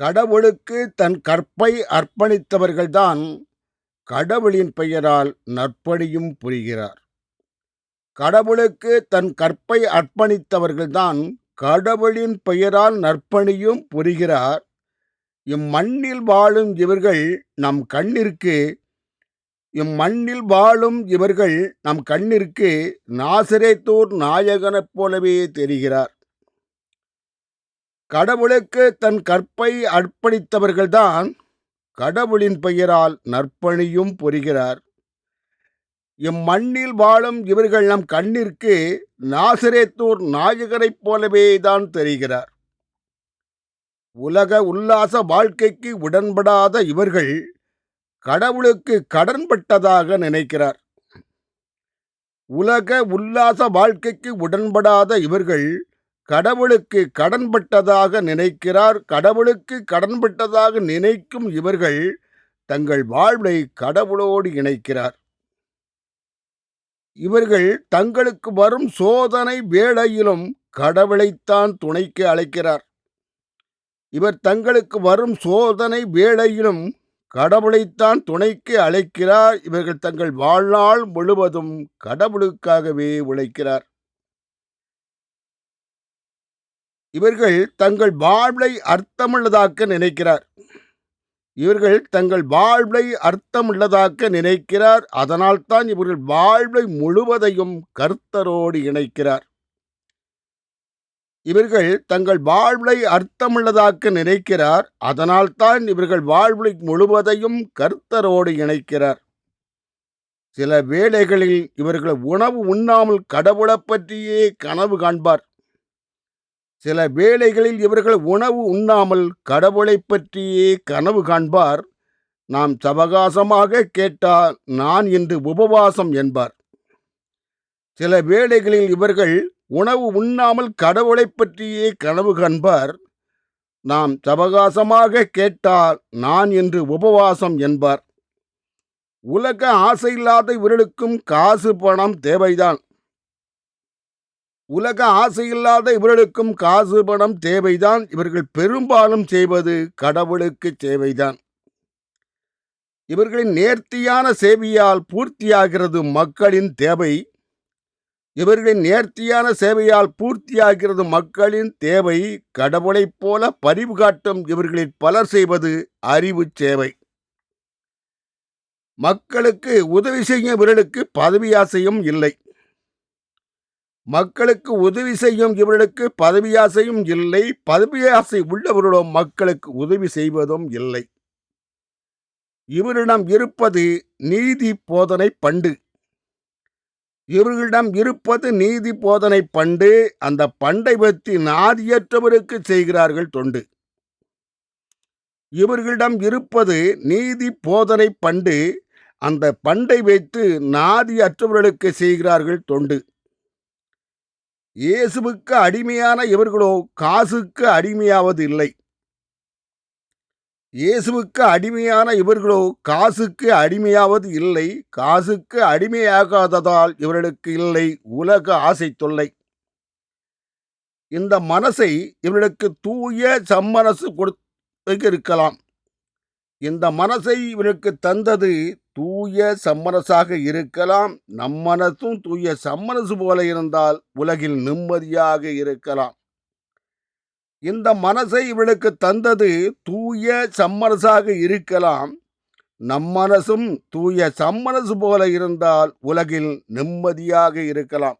கடவுளுக்கு தன் கற்பை அர்ப்பணித்தவர்கள்தான் கடவுளின் பெயரால் நற்பணியும் புரிகிறார். கடவுளுக்கு தன் கற்பை அர்ப்பணித்தவர்கள்தான் கடவுளின் பெயரால் நற்பணியும் புரிகிறார். இம்மண்ணில் வாழும் இவர்கள் நம் கண்ணிற்கு இம்மண்ணில் வாழும் இவர்கள் நம் கண்ணிற்கு நாசரேத்தூர் நாயகனைப் போலவே தெரிகிறார். கடவுளுக்கு தன் கற்பை அர்ப்பணித்தவர்கள்தான் கடவுளின் பெயரால் நற்பணியும் புரிகிறார். இம்மண்ணில் வாழும் இவர்கள் நம் கண்ணிற்கு நாசிரேத்தூர் நாயகரைப் போலவே தான் தெரிகிறார். உலக உல்லாச வாழ்க்கைக்கு உடன்படாத இவர்கள் கடவுளுக்கு கடன்பட்டதாக நினைக்கிறார். உலக உல்லாச வாழ்க்கைக்கு உடன்படாத இவர்கள் கடவுளுக்கு கடன்பட்டதாக நினைக்கிறார் கடவுளுக்கு கடன்பட்டதாக நினைக்கும் இவர்கள் தங்கள் வாழ்வை கடவுளோடு இணைக்கிறார். இவர்கள் தங்களுக்கு வரும் சோதனை வேளையிலும் கடவுளைத்தான் துணைக்கு அழைக்கிறார். இவர் தங்களுக்கு வரும் சோதனை வேளையிலும் கடவுளைத்தான் துணைக்கு அழைக்கிறார். இவர்கள் தங்கள் வாழ்நாள் முழுவதும் கடவுளுக்காகவே உழைக்கிறார். இவர்கள் தங்கள் வாழ்வை அர்த்தமுள்ளதாக்க நினைக்கிறார். இவர்கள் தங்கள் வாழ்வை அர்த்தமுள்ளதாக்க நினைக்கிறார். அதனால்தான் இவர்கள் வாழ்வை முழுவதையும் கர்த்தரோடு இணைக்கிறார். இவர்கள் தங்கள் வாழ்வை அர்த்தமுள்ளதாக்க நினைக்கிறார். அதனால்தான் இவர்கள் வாழ்வை முழுவதையும் கர்த்தரோடு இணைக்கிறார். சில வேளைகளில் இவர்கள் உணவு உண்ணாமல் கடவுளைப் பற்றியே கனவு காண்பார். சில வேளைகளில் இவர்கள் உணவு உண்ணாமல் கடவுளைப் பற்றியே கனவு காண்பார். நாம் சவகாசமாக கேட்டால் நான் இன்று உபவாசம் என்பார். சில வேளைகளில் இவர்கள் உணவு உண்ணாமல் கடவுளைப் பற்றியே கனவு காண்பார். நாம் சவகாசமாக கேட்டால் நான் என்று உபவாசம் என்பார். உலக ஆசையில்லாத இவர்களுக்கும் காசு பணம் தேவைதான். உலக ஆசையில்லாத இவர்களுக்கும் காசு பணம் தேவைதான். இவர்கள் பெரும்பாலும் செய்வது கடவுளுக்கு சேவைதான். இவர்களின் நேர்த்தியான சேவையால் பூர்த்தியாகிறது மக்களின் தேவை. இவர்களின் நேர்த்தியான சேவையால் பூர்த்தியாகிறது மக்களின் தேவை. கடவுளைப் போல பரிவு காட்டும் இவர்களில் பலர் செய்வது அறிவு சேவை. மக்களுக்கு உதவி செய்யும் இவர்களுக்கு பதவி ஆசையும் இல்லை. மக்களுக்கு உதவி செய்யும் இவர்களுக்கு பதவி ஆசையும் இல்லை. பதவி ஆசை மக்களுக்கு உதவி செய்வதும் இல்லை. இவரிடம் இருப்பது நீதி போதனை பண்டு. இவர்களிடம் இருப்பது நீதி போதனை பண்டு. அந்த பண்டை பற்றி நாதியற்றவருக்கு செய்கிறார்கள் தொண்டு. இவர்களிடம் இருப்பது நீதி போதனை பண்டு. அந்த பண்டை வைத்து நாதி அற்றவர்களுக்கு செய்கிறார்கள் தொண்டு. இயேசுவுக்கு அடிமையான இவர்களோ காசுக்கு அடிமையாவது இல்லை. இயேசுவுக்கு அடிமையான இவர்களோ காசுக்கு அடிமையாவது இல்லை. காசுக்கு அடிமையாகாததால் இவர்களுக்கு இல்லை. உலக ஆசை தொல்லை. இந்த மனசை இவர்களுக்கு தூய சம்மனசு கொடுத்து இருக்கலாம் இந்த மனசை இவனுக்கு தந்தது தூய சம்மனசாக இருக்கலாம். நம் மனசும் தூய சம்மனசு போல இருந்தால் உலகில் நிம்மதியாக இருக்கலாம். இந்த மனசை இவளுக்கு தந்தது தூய சம்மனசாக இருக்கலாம். நம் மனசும் தூய சம்மனசு போல இருந்தால் உலகில் நிம்மதியாக இருக்கலாம்.